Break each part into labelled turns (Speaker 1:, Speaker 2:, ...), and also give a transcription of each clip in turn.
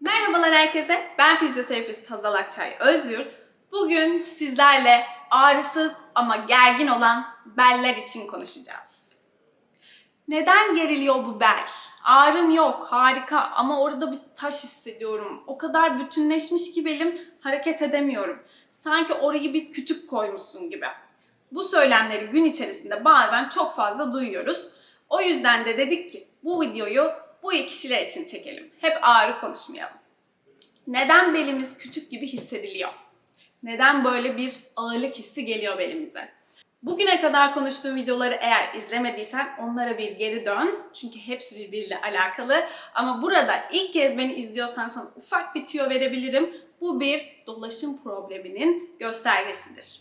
Speaker 1: Merhabalar herkese. Ben fizyoterapist Hazal Akçay Özyurt. Bugün sizlerle ağrısız ama gergin olan beller için konuşacağız. Neden geriliyor bu bel? Ağrım yok, harika ama orada bir taş hissediyorum. O kadar bütünleşmiş ki belim hareket edemiyorum. Sanki orayı bir kütük koymuşsun gibi. Bu söylemleri gün içerisinde bazen çok fazla duyuyoruz. O yüzden de dedik ki bu videoyu bu kişiler için çekelim. Hep ağrı konuşmayalım. Neden belimiz küçük gibi hissediliyor? Neden böyle bir ağırlık hissi geliyor belimize? Bugüne kadar konuştuğum videoları eğer izlemediysen onlara bir geri dön. Çünkü hepsi birbiriyle alakalı. Ama burada ilk kez beni izliyorsan sana ufak bir tüyo verebilirim. Bu bir dolaşım probleminin göstergesidir.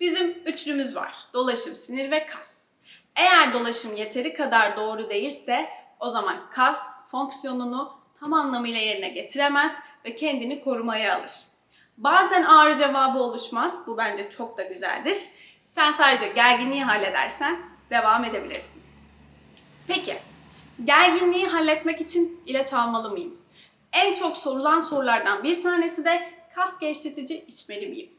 Speaker 1: Bizim üçlümüz var. Dolaşım, sinir ve kas. Eğer dolaşım yeteri kadar doğru değilse o zaman kas fonksiyonunu tam anlamıyla yerine getiremez ve kendini korumaya alır. Bazen ağrı cevabı oluşmaz. Bu bence çok da güzeldir. Sen sadece gerginliği halledersen devam edebilirsin. Peki, gerginliği halletmek için ilaç almalı mıyım? En çok sorulan sorulardan bir tanesi de kas gevşetici içmeli miyim?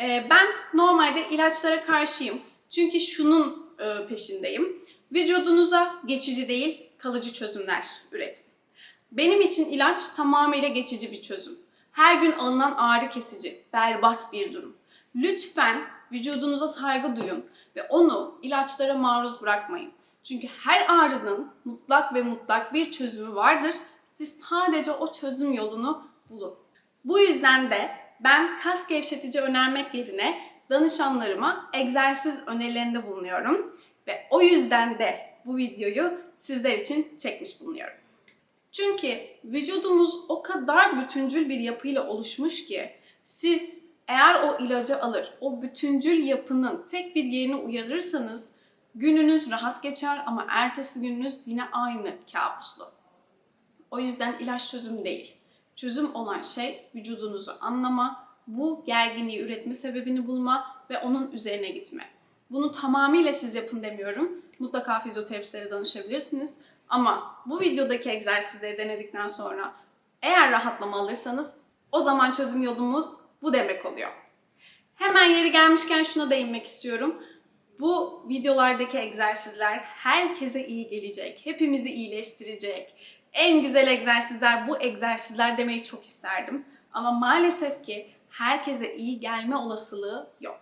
Speaker 1: Ee, ben normalde ilaçlara karşıyım. Çünkü şunun e, peşindeyim. Vücudunuza geçici değil, kalıcı çözümler üretin. Benim için ilaç tamamıyla geçici bir çözüm. Her gün alınan ağrı kesici, berbat bir durum. Lütfen vücudunuza saygı duyun ve onu ilaçlara maruz bırakmayın. Çünkü her ağrının mutlak ve mutlak bir çözümü vardır. Siz sadece o çözüm yolunu bulun. Bu yüzden de ben kas gevşetici önermek yerine danışanlarıma egzersiz önerilerinde bulunuyorum. Ve o yüzden de bu videoyu sizler için çekmiş bulunuyorum. Çünkü vücudumuz o kadar bütüncül bir yapıyla oluşmuş ki siz eğer o ilacı alır, o bütüncül yapının tek bir yerini uyarırsanız gününüz rahat geçer ama ertesi gününüz yine aynı kabuslu. O yüzden ilaç çözüm değil. Çözüm olan şey vücudunuzu anlama, bu gerginliği üretme sebebini bulma ve onun üzerine gitme. Bunu tamamıyla siz yapın demiyorum. Mutlaka fizyoterapistlere danışabilirsiniz. Ama bu videodaki egzersizleri denedikten sonra eğer rahatlama alırsanız o zaman çözüm yolumuz bu demek oluyor. Hemen yeri gelmişken şuna değinmek istiyorum. Bu videolardaki egzersizler herkese iyi gelecek, hepimizi iyileştirecek. En güzel egzersizler bu egzersizler demeyi çok isterdim. Ama maalesef ki herkese iyi gelme olasılığı yok.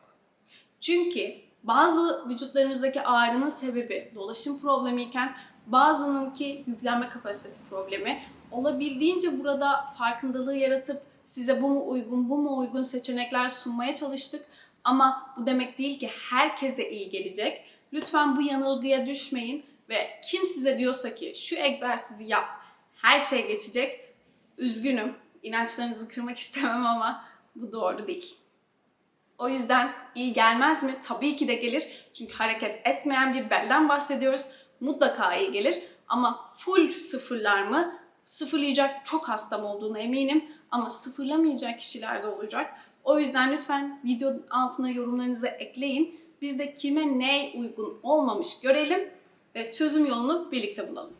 Speaker 1: Çünkü bazı vücutlarımızdaki ağrının sebebi dolaşım problemiyken bazınınki yüklenme kapasitesi problemi. Olabildiğince burada farkındalığı yaratıp size bu mu uygun, bu mu uygun seçenekler sunmaya çalıştık. Ama bu demek değil ki herkese iyi gelecek. Lütfen bu yanılgıya düşmeyin ve kim size diyorsa ki şu egzersizi yap, her şey geçecek. Üzgünüm, inançlarınızı kırmak istemem ama bu doğru değil. O yüzden iyi gelmez mi? Tabii ki de gelir. Çünkü hareket etmeyen bir belden bahsediyoruz. Mutlaka iyi gelir. Ama full sıfırlar mı? Sıfırlayacak çok hastam olduğunu eminim. Ama sıfırlamayacak kişiler de olacak. O yüzden lütfen video altına yorumlarınızı ekleyin. Biz de kime ne uygun olmamış görelim ve çözüm yolunu birlikte bulalım.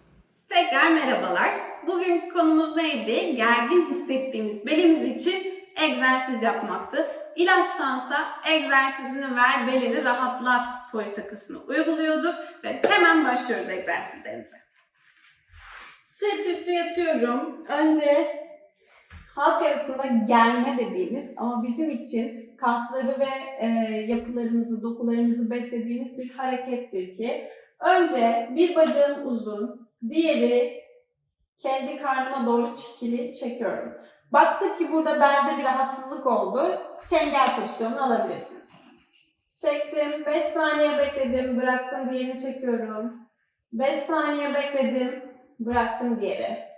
Speaker 1: Tekrar merhabalar. Bugün konumuz neydi? Gergin hissettiğimiz belimiz için egzersiz yapmaktı. İlaçtansa egzersizini ver, belini rahatlat politikasını uyguluyorduk ve hemen başlıyoruz egzersizlerimize. Sırt üstü yatıyorum. Önce halk arasında germe dediğimiz ama bizim için kasları ve e, yapılarımızı, dokularımızı beslediğimiz bir harekettir ki önce bir bacağım uzun, diğeri kendi karnıma doğru çikili çekiyorum. Baktık ki burada belde bir rahatsızlık oldu. Çengel pozisyonunu alabilirsiniz. Çektim. 5 saniye bekledim. Bıraktım. Diğerini çekiyorum. 5 saniye bekledim. Bıraktım diğeri.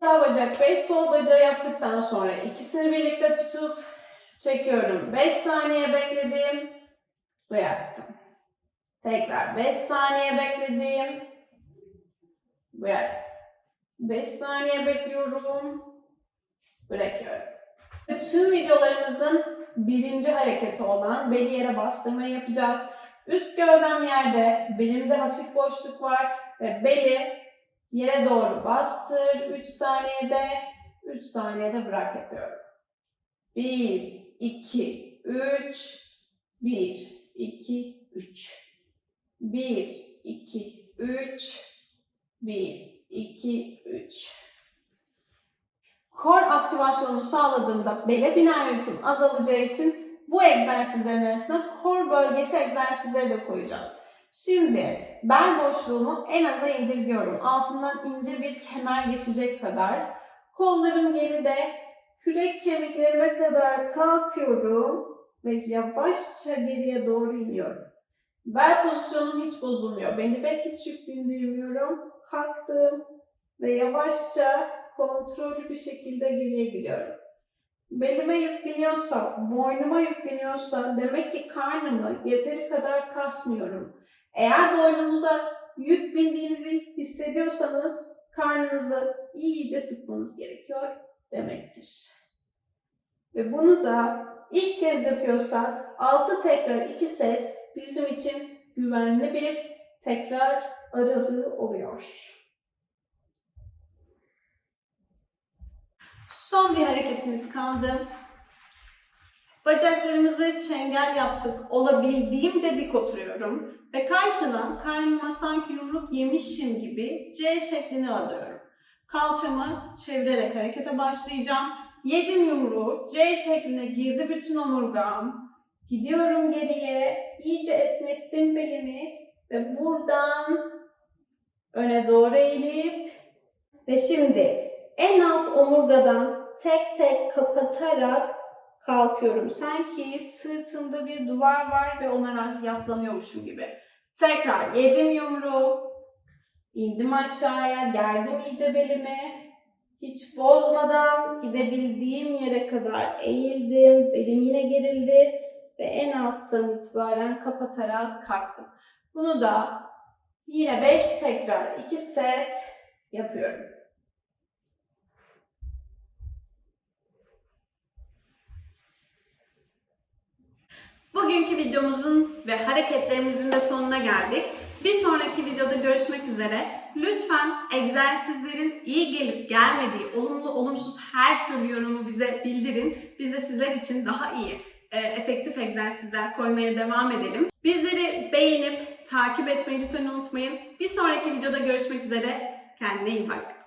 Speaker 1: Sağ bacak 5 sol bacağı yaptıktan sonra ikisini birlikte tutup çekiyorum. 5 saniye bekledim. Bıraktım. Tekrar 5 saniye bekledim. Bıraktım. 5 saniye bekliyorum. Bırakıyorum. Tüm videolarımızın birinci hareketi olan beli yere bastırmayı yapacağız. Üst gövdem yerde, belimde hafif boşluk var ve beli yere doğru bastır 3 saniyede, 3 saniyede bırak yapıyorum. 1, 2, 3, 1, 2, 3. 1, 2, 3, 1, 2, 3. Kor aktivasyonunu sağladığımda bele binen yüküm azalacağı için bu egzersizlerin arasına kor bölgesi egzersizleri de koyacağız. Şimdi bel boşluğumu en aza indirgiyorum. Altından ince bir kemer geçecek kadar. Kollarım geride, kürek kemiklerime kadar kalkıyorum ve yavaşça geriye doğru iniyorum. Bel pozisyonum hiç bozulmuyor. Beni ben hiç yük bindirmiyorum. Kalktım ve yavaşça kontrollü bir şekilde geriye gidiyorum. Belime yük biniyorsa, boynuma yük biniyorsa demek ki karnımı yeteri kadar kasmıyorum. Eğer boynunuza yük bindiğinizi hissediyorsanız karnınızı iyice sıkmanız gerekiyor demektir. Ve bunu da ilk kez yapıyorsak 6 tekrar 2 set bizim için güvenli bir tekrar aralığı oluyor. Son bir hareketimiz kaldı. Bacaklarımızı çengel yaptık. Olabildiğimce dik oturuyorum. Ve karşıdan karnıma sanki yumruk yemişim gibi C şeklini alıyorum. Kalçamı çevirerek harekete başlayacağım. Yedim yumruğu. C şekline girdi bütün omurgam. Gidiyorum geriye. İyice esnettim belimi. Ve buradan öne doğru eğilip ve şimdi en alt omurgadan tek tek kapatarak kalkıyorum. Sanki sırtımda bir duvar var ve ona yaslanıyormuşum gibi. Tekrar yedim yumruğu. indim aşağıya, gerdim iyice belimi. Hiç bozmadan gidebildiğim yere kadar eğildim. Belim yine gerildi ve en alttan itibaren kapatarak kalktım. Bunu da yine 5 tekrar 2 set yapıyorum. Bugünkü videomuzun ve hareketlerimizin de sonuna geldik. Bir sonraki videoda görüşmek üzere. Lütfen egzersizlerin iyi gelip gelmediği, olumlu olumsuz her türlü yorumu bize bildirin. Biz de sizler için daha iyi, e, efektif egzersizler koymaya devam edelim. Bizleri beğenip takip etmeyi lütfen unutmayın. Bir sonraki videoda görüşmek üzere. Kendine iyi bak.